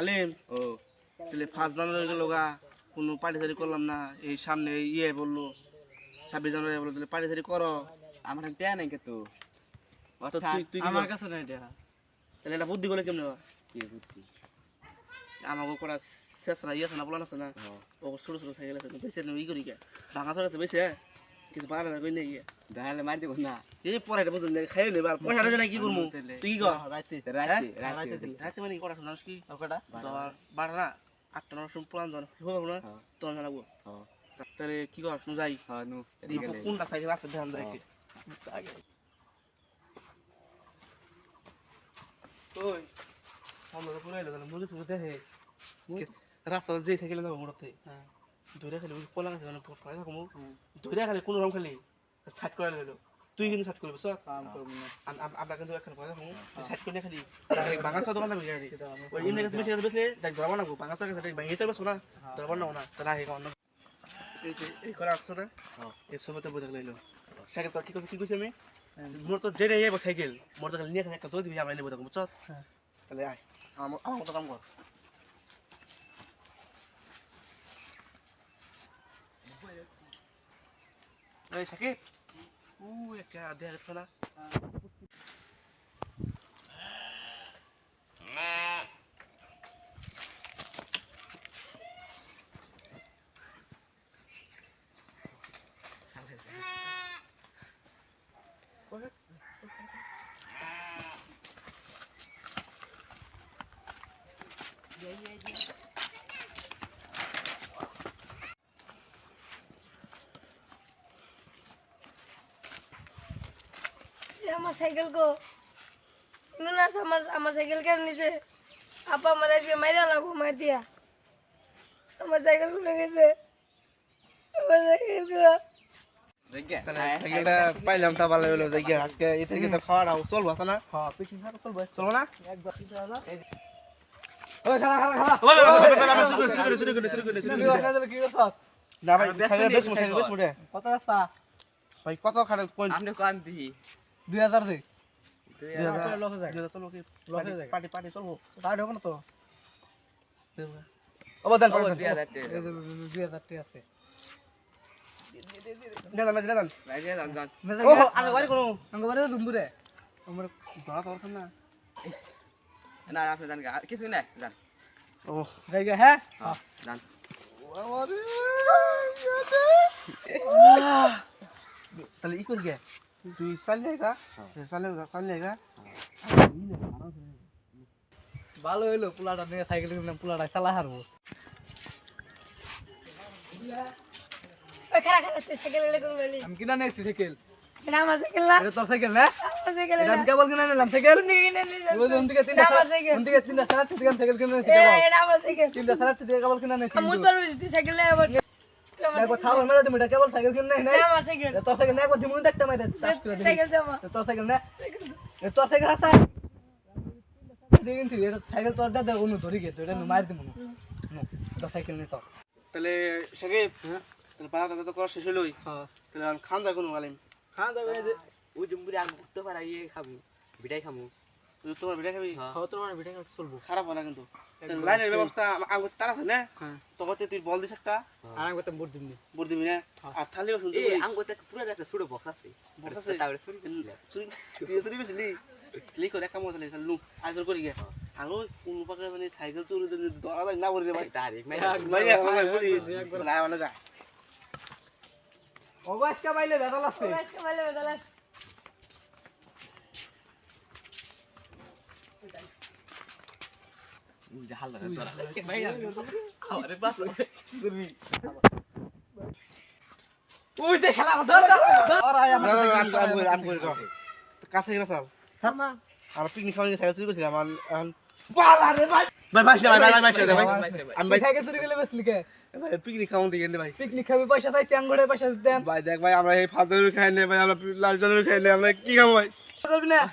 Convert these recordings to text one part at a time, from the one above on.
আলিম। ও তাহলে first January গেল গা কোনো পার্টি সারি করলাম না এই সামনে ইয়ে বলল ছাব্বিশ জানুয়ারি বলল তাহলে পার্টি সারি করো। আমার দেয়া নাই কে তো? তো তুই তুই কি আমার কাছে নাই দেখা তাহলে এটা বুদ্ধি করলে কেমন হয়? কি বুদ্ধি? আমাকে করা শেষ না ইয়ে আছে না বলান আছে না? হ্যাঁ। ও ছোট ছোট সাইকেল আছে। বেশি ই করি কে? ভাঙা চড় আছে বেশি কিছু বাড়া না কই নেই দেখালে মারি দেবো না। এই পরে এটা বুঝুন খাই নেই আর পয়সা না কি করব? তুই কি কর? রাতে হ্যাঁ? রাতে রাতে মানে কটা শুনাস কি? ওকটা দর বাড়া না আটটা নটার সময় পুরান জন? হবে না? হ্যাঁ। তখন জানাব তাহলে কি কর? শুনে যাই। হ্যাঁ নু কোনটা সাইকেল আছে ধ্যান রাখি ওই আমরা পুরো এলো তাহলে মুরগি সুরতে হে রাস্তা যে সাইকেল না মোড়তে হ্যাঁ। ধরে খালি ওই পোলা আছে মানে থাকব ধরে খালি কোনো রকম খালি ছাট করে লইলো তুই কিন্তু ছাট করবি সব কাম করব আমরা কিন্তু একখানে পড়াই থাকব ছাট করে খালি বাংলা দোকান থাকবি গাড়ি ওই ইমনে কাছে বেশি কাছে বেশি দেখ ধরবো না বাংলা কাছে ভাঙিয়ে তো বেশো না ধরবো না না তারা এই কারণ এই যে এই করা আছে না? এই সবতে বোঝা লইলো সাইকেল তো ঠিক আছে কি কইছি আমি? মোর তো জেনে যাব সাইকেল মোর তো নিয়ে একটা দই দিবি আমরা নেব তখন বুঝছ তাহলে আয়। আমার মতো কাম কর এই সাকিব উ একটা যাচ্ছে না এ আমার সাইকেল কো নুনাস আমার আমার সাইকেল কেন নিছে? আপা আমার আজকে মাইরা লাগবো মার দিয়া। আমার সাইকেল খুলে গেছে। আমার সাইকেল সাইকেলটা পাইলাম তা ভালো হলো দেখি আজকে এই থেকে তো খাওয়া দাওয়া চলবো না? হ্যাঁ পিছন হাতে চলবে। চলবো না? একবার পিছন হাতে ওই খালা খালা খালা। শুরু শুরু শুরু শুরু করে ওখানে কি করছ? না ভাই বেশ বেশ মুশে কত রাস্তা? ভাই কত খারাপ পয়েন্ট আপনি কান দি 2000 দে দুই হাজার যায়। পার্টি পার্টি চলবো। তাই হবে না তো? ও দেন ও পার্টি দিয়া যাতে এই যে 2000 টাকা আছে। কিছু নাই জান ও হ্যাঁ? হ্যাঁ জান তাহলে ই করি গে। তুই চাল যায়গা চাল চাল যায়গা ভালো হইল পুলাটা নিয়ে সাইকেল কিনলাম পুলাটা চালা হারবো। সাইকেল আমি কিনা নিয়েছি সাইকেল। এটা আমার সাইকেল না। এটা তোর সাইকেল না? সাইকেল আমি কেবল কিনা নিলাম সাইকেল? দিকে তিনটা আমার সাইকেল। থেকে সাইকেল কিনা নিয়েছি সাইকেল। তিনটা থেকে কেবল কিনা নিয়েছি আমার তুমি এটা কেবল সাইকেল কিনা নাই? নাই আমার সাইকেল। তোর সাইকেল না একবার দেখতে মাইরে। সাইকেল তোর সাইকেল না। তোর সাইকেল আছে? দেখেন এটা সাইকেল তোর দাদা অনু ধরি গে তো এটা মার দিমু তোর সাইকেল নে তো তাহলে সাকিব তাহলে পাড়া কথা তো করা শেষ হলোই হ্যাঁ। তাহলে খান যায় কোনো আলিম। হ্যাঁ যাবে ওই জম্বুরে আমি উঠতে পারা ইয়ে খাব বিটাই খামু তুই তোমার বিটা খাবি। হ্যাঁ। হ্যাঁ তোমার ভিডিও চলবো। খারাপ হয় না কিন্তু। লাইনের ব্যবস্থা আমার তার আছে না? হ্যাঁ। তখন তুই বল দিস একটা। আর আমি ভোট দিমনি বুট দিবি না? আর থালিও শুনতে এই আঙ্গুতে পুরো একটা ছোট বক্স আছে। বক্স আছে? আছে তারপরে চুরি করছিলাম। চুরি তুই চুরি করে কাম করতে লাগছে লু আজ করি গে আর কোন পাকে মানে সাইকেল চুরি ধরা যায় না বলি ভাই ডাইরেক্ট লাই মানে বাইলে বেদা লাগছে আজকে ভালো বেদালা দে শালা ধর আর পিকনিক খাওয়া সাইকেল ভাই ভাই ভাই ভাই ভাই ভাই ভাই ভাই পিকনিক দিয়ে ভাই পিকনিক খাবি পয়সা চাই ত্যাঙ্গড়ে পয়সা দেন ভাই দেখ ভাই আমরা এই ফাজলের খাই ভাই আমরা লাল জলের খাই আমরা কি খাব ভাই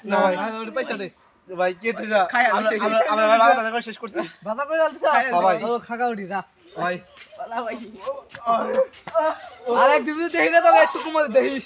না ভাই। পয়সা দে ভাই কে তুই যা? আমরা আমরা ভাই বাবা দাদা শেষ করছি। বাবা করে সবাই। ও খাগা উঠি যা। ভাই। আর দিদি দেখি না তো একটু কমাতে দেখিস।